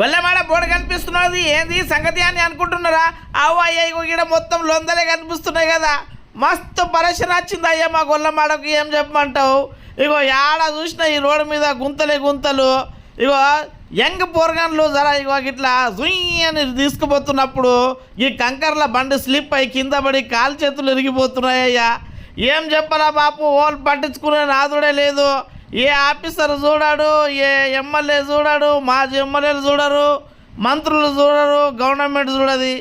గొల్లమాడ బోడ కనిపిస్తున్నది. ఏంది? సంగతి అని అనుకుంటున్నారా? అవ్వ అయ్య ఇగో మొత్తం లొందలే కనిపిస్తున్నాయి కదా. మస్తు పరేషన్ వచ్చింది అయ్యా మా గొల్లమాడకు. ఏం చెప్పమంటావు? ఇగో యాడ చూసిన ఈ రోడ్డు మీద గుంతలే గుంతలు. ఇగో యంగ్ పోరగాన్లు జరా ఇగో ఇట్లా జుయ్ అని తీసుకుపోతున్నప్పుడు ఈ కంకర్ల బండి స్లిప్ అయి కింద పడి కాలు చేతులు ఇరిగిపోతున్నాయ్యా ఏం చెప్పాలా బాపు? ఓల్ పట్టించుకునే నాదుడే లేదు. ఏ ఆఫీసర్ చూడాడు ఏ ఎమ్మెల్యే చూడాడు మాజీ ఎమ్మెల్యేలు చూడరు మంత్రులు చూడరు గవర్నమెంట్ చూడది.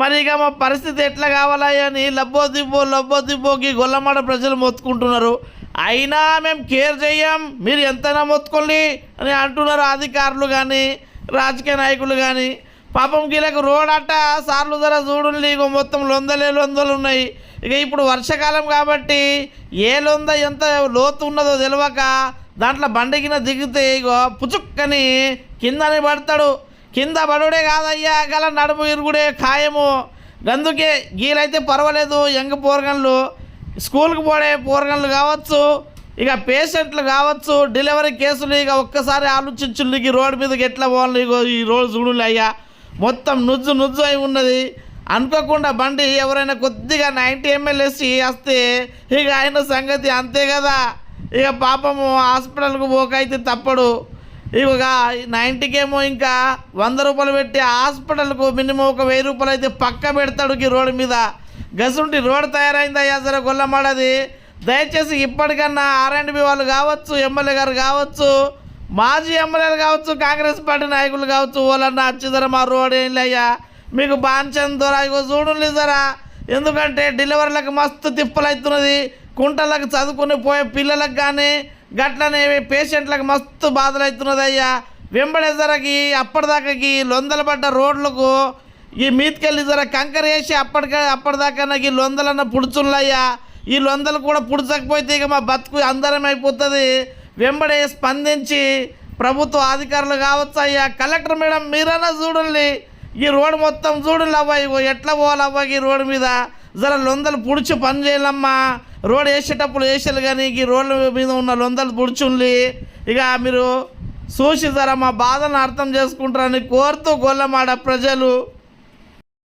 మరి ఇక మా పరిస్థితి ఎట్లా కావాలా అని లబ్బో దిబ్బో లబ్బో దిబ్బోకి గొల్లమాడ ప్రజలు మొత్తుకుంటున్నారు. అయినా మేము కేర్ చెయ్యం మీరు ఎంతైనా మొత్తుకోండి అని అంటున్నారు అధికారులు కానీ రాజకీయ నాయకులు కానీ. పాపం గీలకు రోడ్ అట్ట సార్లు ధర చూడు ఇక మొత్తం లొందలే లొందలు ఉన్నాయి. ఇక ఇప్పుడు వర్షాకాలం కాబట్టి ఏ లొంద ఎంత లోతు ఉన్నదో తెలియక దాంట్లో బండకిన దిగితే ఇగో పుచుక్కని కిందని పడతాడు. కింద పడుడే కాదయ్యా గల నడుము ఇరుగుడే ఖాయము. అందుకే గీలైతే పర్వాలేదు యంగ్ పోరగన్లు. స్కూల్కి పోడే పోరగన్లు కావచ్చు ఇక పేషెంట్లు కావచ్చు డెలివరీ కేసులు ఇక ఒక్కసారి ఆలోచించు నీకు రోడ్డు మీదకి ఎట్లా పోవాలి ఇగో ఈ రోజు చూడులే అయ్యా. మొత్తం నుజ్జు నుజ్జు అయి ఉన్నది. అనుకోకుండా బండి ఎవరైనా కొద్దిగా నైంటీ ఎంఎల్ఏసి వస్తే ఇక ఆయన సంగతి అంతే కదా. ఇక పాపము హాస్పిటల్కు పోకైతే తప్పడు. ఇక నైంటీకేమో ఇంకా వంద రూపాయలు పెట్టి హాస్పిటల్కు మినిమం ఒక వెయ్యి రూపాయలు అయితే పక్క పెడతాడు ఈ రోడ్డు మీద. గసుంటి రోడ్ తయారైందయ్యా సరే గొల్లమాడది. దయచేసి ఇప్పటికన్నా ఆర్ ఎండ్ బి వాళ్ళు కావచ్చు ఎమ్మెల్యే గారు కావచ్చు మాజీ ఎమ్మెల్యేలు కావచ్చు కాంగ్రెస్ పార్టీ నాయకులు కావచ్చు వాళ్ళన్న వచ్చిదర మా రోడ్ ఏం అయ్యా మీకు బాంచన్ దొర ఇగో చూడండి జరా. ఎందుకంటే డెలివరీలకు మస్తు తిప్పలు అవుతున్నది కుంటలకు చదువుకుని పోయే పిల్లలకు కానీ గట్లనే పేషెంట్లకు మస్తు బాధలు అవుతున్నది అయ్యా వెంబడే జరకి అప్పటిదాకాకి లొందలు పడ్డ రోడ్లకు ఈ మీదకెళ్ళి జర కంకర వేసి అప్పటికే అప్పటిదాకా నాకు ఈ లొందలన్న పుడుచున్నాయ్యా. ఈ లొందలు కూడా పుడచకపోతే ఇక మా బతుకు అందరం అయిపోతుంది వెంబడే స్పందించి ప్రభుత్వ అధికారులు కావచ్చు అయ్యా కలెక్టర్ మేడం మీరైనా చూడండి. ఈ రోడ్డు మొత్తం చూడండి అవ్వ ఇగో ఎట్లా పోవాలవ్వ ఈ రోడ్డు మీద? జర లొందలు పుడిచి పని చేయాలమ్మా. రోడ్ వేసేటప్పుడు వేసారు కానీ ఈ రోడ్ల మీద ఉన్న లొందలు పుడుచుండి ఇక మీరు చూసి జర మా బాధను అర్థం చేసుకుంటారని కోరుతూ గొల్లమాడ ప్రజలు.